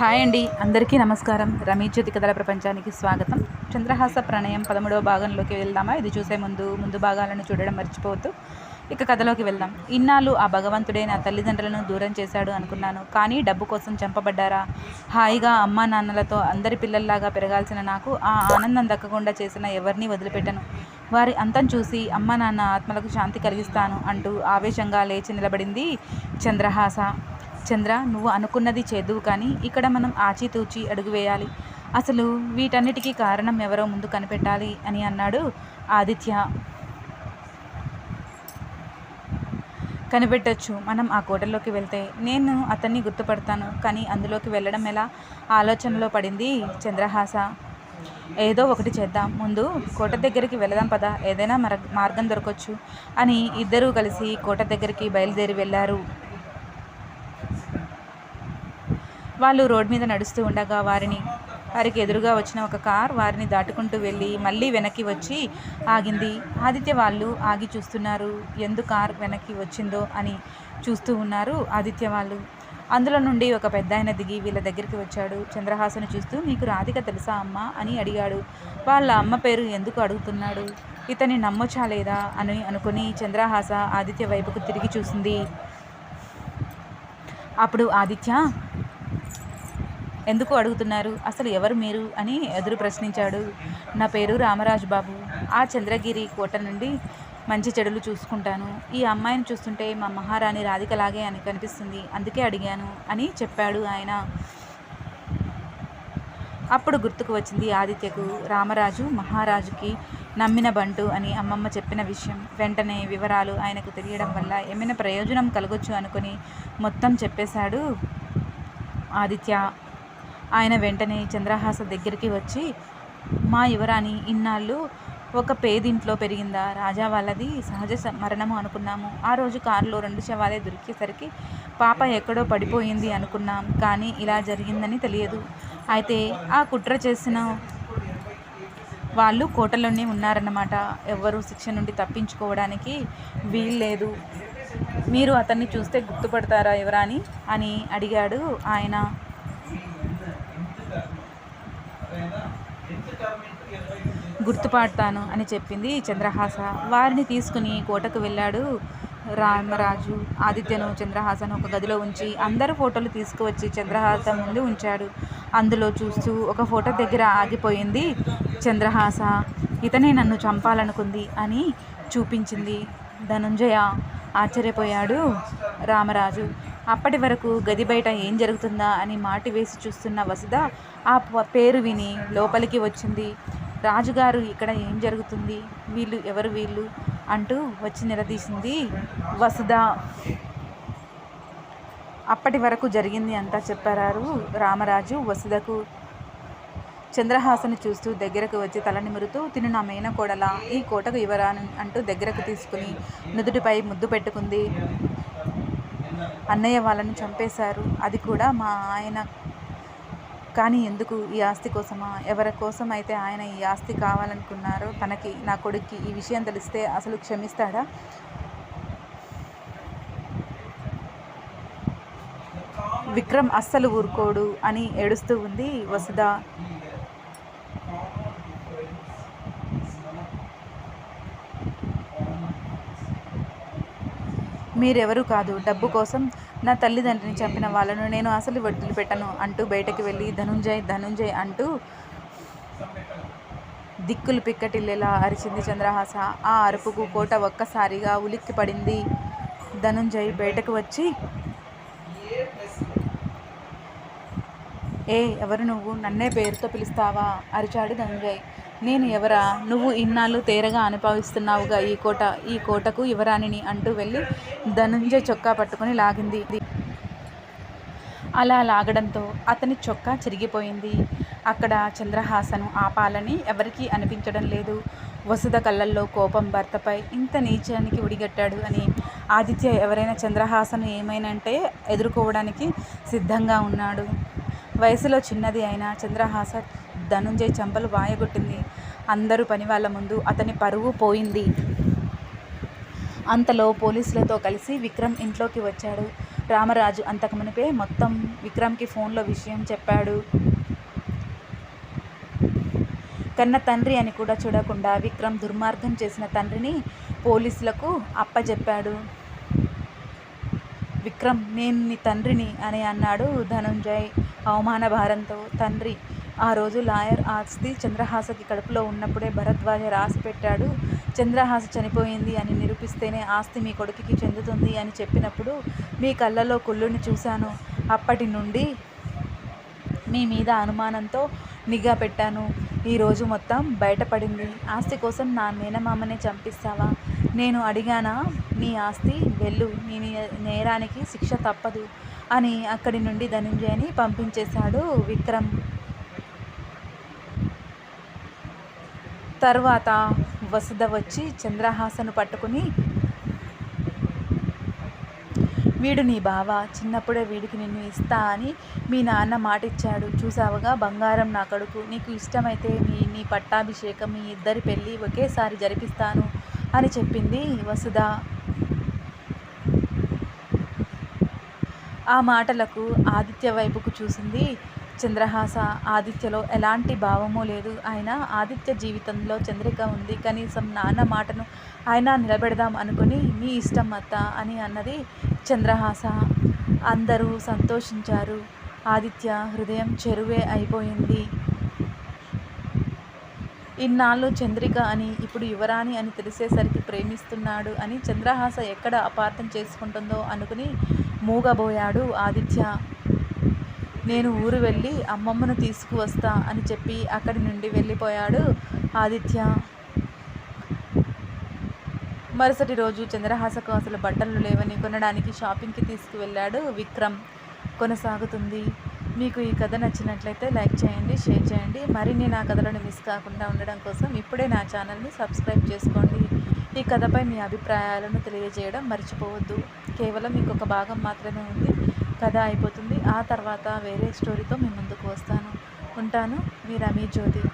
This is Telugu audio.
హాయ్ అండి అందరికీ నమస్కారం. రమేష్ జ్యోతి కథల ప్రపంచానికి స్వాగతం. చంద్రహాస ప్రణయం పదమూడవ భాగంలోకి వెళ్దామా? ఇది చూసే ముందు ముందు భాగాలను చూడడం మర్చిపోవద్దు. ఇక కథలోకి వెళ్దాం. ఇన్నాళ్ళు ఆ భగవంతుడే నా తల్లిదండ్రులను దూరం చేశాడు అనుకున్నాను. కానీ డబ్బు కోసం చంపబడ్డారా? హాయిగా అమ్మా నాన్నలతో అందరి పిల్లల్లాగా పెరగాల్సిన నాకు ఆ ఆనందం దక్కకుండా చేసిన ఎవరిని వదిలిపెట్టను. వారి అంతం చూసి అమ్మా నాన్న ఆత్మలకు శాంతి కలిగిస్తాను అంటూ ఆవేశంగా లేచి నిలబడింది చంద్రహాస. చంద్ర నువ్వు అనుకున్నది చేదువు కానీ ఇక్కడ మనం ఆచితూచి అడుగు వేయాలి. అసలు వీటన్నిటికీ కారణం ఎవరో ముందు కనిపెట్టాలి అని అన్నాడు ఆదిత్య. కనిపెట్టచ్చు మనం ఆ కోటలోకి వెళ్తే. నేను అతన్ని గుర్తుపడతాను కానీ అందులోకి వెళ్ళడం ఎలా? ఆలోచనలో పడింది చంద్రహాస. ఏదో ఒకటి చేద్దాం ముందు కోట దగ్గరికి వెళదాం పదా ఏదైనా మర మార్గం దొరకవచ్చు అని ఇద్దరూ కలిసి కోట దగ్గరికి బయలుదేరి వెళ్ళారు. వాళ్ళు రోడ్ మీద నడుస్తూ ఉండగా వారిని వారికి ఎదురుగా వచ్చిన ఒక కార్ వారిని దాటుకుంటూ వెళ్ళి మళ్ళీ వెనక్కి వచ్చి ఆగింది. ఆదిత్య వాళ్ళు ఆగి చూస్తున్నారు. ఎందు కార్ వెనక్కి వచ్చిందో? అని చూస్తూ ఉన్నారు ఆదిత్య వాళ్ళు. అందులో నుండి ఒక పెద్ద ఆయన దిగి వీళ్ళ దగ్గరికి వచ్చాడు. చంద్రహాసను చూస్తూ మీకు రాధిక తెలుసా అమ్మ? అని అడిగాడు. వాళ్ళ అమ్మ పేరు ఎందుకు అడుగుతున్నాడు? ఇతని నమ్మొచ్చా లేదా? అని అనుకుని చంద్రహాస ఆదిత్య వైపుకు తిరిగి చూసింది. అప్పుడు ఆదిత్య ఎందుకు అడుగుతున్నారు? అసలు ఎవరు మీరు? అని ఎదురు ప్రశ్నించాడు. నా పేరు రామరాజు బాబు. ఆ చంద్రగిరి కోట నుండి మంచి చెడులు చూసుకుంటాను. ఈ అమ్మాయిని చూస్తుంటే మా మహారాణి రాధికలాగే అని కనిపిస్తుంది. అందుకే అడిగాను అని చెప్పాడు ఆయన. అప్పుడు గుర్తుకు వచ్చింది ఆదిత్యకు రామరాజు మహారాజుకి నమ్మిన బంటు అని అమ్మమ్మ చెప్పిన విషయం. వెంటనే వివరాలు ఆయనకు తెలియడం వల్ల ఏమైనా ప్రయోజనం కలగొచ్చు అనుకుని మొత్తం చెప్పేశాడు ఆదిత్య. ఆయన వెంటనే చంద్రహాస దగ్గరికి వచ్చి మా యువరాణి ఇన్నాళ్ళు ఒక పేదింట్లో పెరిగిందా? రాజా వాళ్ళది సహజ స- మరణము అనుకున్నాము. ఆ రోజు కారులో రెండు శవాలే దొరికేసరికి పాప ఎక్కడో పడిపోయింది అనుకున్నాం కానీ ఇలా జరిగిందని తెలియదు. అయితే ఆ కుట్ర చేసిన వాళ్ళు కోటలోనే ఉన్నారన్నమాట. ఎవ్వరూ శిక్ష నుండి తప్పించుకోవడానికి వీల్లేదు. మీరు అతన్ని చూస్తే గుర్తుపడతారా ఎవరాని అని అడిగాడు ఆయన. గుర్తుపడతాను అని చెప్పింది చంద్రహాస. వారిని తీసుకుని కోటకు వెళ్ళాడు రామరాజు. ఆదిత్యను చంద్రహాసను ఒక గదిలో ఉంచి అందరు ఫోటోలు తీసుకువచ్చి చంద్రహాస ముందు ఉంచాడు. అందులో చూస్తూ ఒక ఫోటో దగ్గర ఆగిపోయింది చంద్రహాస. ఇతనే నన్ను చంపాలనుకుంది అని చూపించింది. ధనుంజయ ఆశ్చర్యపోయాడు రామరాజు. అప్పటి వరకు గది బయట ఏం జరుగుతుందా అని మాటి వేసి చూస్తున్న వసుధ ఆ ప- పేరు విని లోపలికి వచ్చింది. రాజుగారు ఇక్కడ ఏం జరుగుతుంది? వీళ్ళు ఎవరు వీళ్ళు? అంటూ వచ్చి నిలదీసింది వసుధ. అప్పటి వరకు జరిగింది అంతా చెప్పారు రామరాజు వసుధకు. చంద్రహాసను చూస్తూ దగ్గరకు వచ్చి తల నిమురుతూ తిను నా మేనకోడలా ఈ కోటకు ఇవ్వరాను అంటూ దగ్గరకు తీసుకుని నుదుటిపై ముద్దు పెట్టుకుంది. అన్నయ్య వాళ్ళని చంపేశారు. అది కూడా మా ఆయన. కానీ ఎందుకు ఈ ఆస్తి కోసమా? ఎవరి కోసం అయితే ఆయన ఈ ఆస్తి కావాలనుకున్నారో తనకి నా కొడుక్కి ఈ విషయం తెలిస్తే అసలు క్షమిస్తాడా? విక్రమ్ అస్సలు ఊరుకోడు అని ఏడుస్తూ ఉంది వసుధ. మీరెవరు కాదు. డబ్బు కోసం నా తల్లిదండ్రిని చంపిన వాళ్ళను నేను అసలు వదిలిపెట్టను అంటూ బయటకు వెళ్ళి ధనుంజయ్ ధనుంజయ్ అంటూ దిక్కులు పిక్కటిల్లేలా అరిచింది చంద్రహాస. ఆ అరుపుకు కోట ఒక్కసారిగా ఉలిక్కి పడింది ధనుంజయ్. బయటకు వచ్చి ఏ ఎవరు నువ్వు? నన్నే పేరుతో పిలుస్తావా? అరిచాడు ధనుంజయ్. నేను ఎవరా? నువ్వు ఇన్నాళ్ళు తేరగా అనుభవిస్తున్నావుగా ఈ కోట ఈ కోటకు యువరాణిని అంటూ వెళ్ళి ధనుంజయ్ చొక్కా పట్టుకొని లాగింది. అలా లాగడంతో అతని చొక్కా చిరిగిపోయింది. అక్కడ చంద్రహాసను ఆపాలని ఎవరికీ అనిపించడం లేదు. వసుధ కళ్ళల్లో కోపం భర్తపై ఇంత నీచానికి ఉడిగట్టాడు అని ఆదిత్య ఎవరైనా చంద్రహాసను ఏమైనంటే ఎదుర్కోవడానికి సిద్ధంగా ఉన్నాడు. వయసులో చిన్నది అయిన చంద్రహాస ధనుంజయ్ చెంపలు వాయగొట్టింది. అందరూ పని వాళ్ళ ముందు అతని పరువు పోయింది. అంతలో పోలీసులతో కలిసి విక్రమ్ ఇంట్లోకి వచ్చాడు. రామరాజు అంతకు మునిపే మొత్తం విక్రమ్కి ఫోన్లో విషయం చెప్పాడు. కన్న తండ్రి అని కూడా చూడకుండా విక్రమ్ దుర్మార్గం చేసిన తండ్రిని పోలీసులకు అప్పజెప్పాడు. విక్రమ్ నేను నీ తండ్రిని అని అన్నాడు ధనుంజయ్. అవమాన భారంతో తండ్రి ఆ రోజు లాయర్ ఆస్తి చంద్రహాసకి కడుపులో ఉన్నప్పుడే భరద్వాజ రాసి పెట్టాడు. చంద్రహాస చనిపోయింది అని నిరూపిస్తేనే ఆస్తి మీ కొడుకుకి చెందుతుంది అని చెప్పినప్పుడు మీ కళ్ళలో కుళ్ళుని చూశాను. అప్పటి నుండి మీ మీద అనుమానంతో నిఘా పెట్టాను. ఈరోజు మొత్తం బయటపడింది. ఆస్తి కోసం నా మేనమామనే చంపిస్తావా? నేను అడిగానా? నీ ఆస్తి వెళ్ళు. నీ నేరానికి శిక్ష తప్పదు అని అక్కడి నుండి ధనంజయని పంపించేశాడు విక్రమ్. తర్వాత వసుధ వచ్చి చంద్రహాసను పట్టుకుని వీడు నీ బావ చిన్నప్పుడే వీడికి నిన్ను ఇస్తా అని మీ నాన్న మాటిచ్చాడు. చూసావుగా బంగారం నా కొడుకు నీకు ఇష్టమైతే మీ నీ పట్టాభిషేకం మీ ఇద్దరి పెళ్ళి ఒకేసారి జరిపిస్తాను అని చెప్పింది వసుధ. ఆ మాటలకు ఆదిత్య వైపుకు చూసింది చంద్రహాస ఆదిత్యలో ఎలాంటి భావము లేదు. ఆయన ఆదిత్య జీవితంలో చంద్రిక ఉంది. కనీసం నాన్న మాటను ఆయన నిలబెడదాం అనుకుని మీ ఇష్టం అత్త అని అన్నది చంద్రహాస. అందరూ సంతోషించారు. ఆదిత్య హృదయం చెరువే అయిపోయింది. ఇన్నాళ్ళు చంద్రిక అని ఇప్పుడు యువరాణి అని తెలిసేసరికి ప్రేమిస్తున్నాడు అని చంద్రహాస ఎక్కడ అపార్థం చేసుకుంటుందో అనుకుని మూగబోయాడు ఆదిత్య. నేను ఊరు వెళ్ళి అమ్మమ్మను తీసుకువస్తా అని చెప్పి అక్కడి నుండి వెళ్ళిపోయాడు ఆదిత్య. మరుసటి రోజు చంద్రహాసకు అసలు బట్టలు లేవని కొనడానికి షాపింగ్కి తీసుకువెళ్ళాడు విక్రమ్. కొనసాగుతుంది. మీకు ఈ కథ నచ్చినట్లయితే లైక్ చేయండి షేర్ చేయండి. మరిన్ని నా కథలను మిస్ కాకుండా ఉండడం కోసం ఇప్పుడే నా ఛానల్ని సబ్స్క్రైబ్ చేసుకోండి. ఈ కథపై మీ అభిప్రాయాలను తెలియజేయడం మర్చిపోవద్దు. కేవలం ఇంకొక భాగం మాత్రమే ఉంది. కథ అయిపోతుంది. ఆ తర్వాత వేరే స్టోరీతో మీ ముందుకు వస్తాను. ఉంటాను. మీ రమీ జ్యోతి.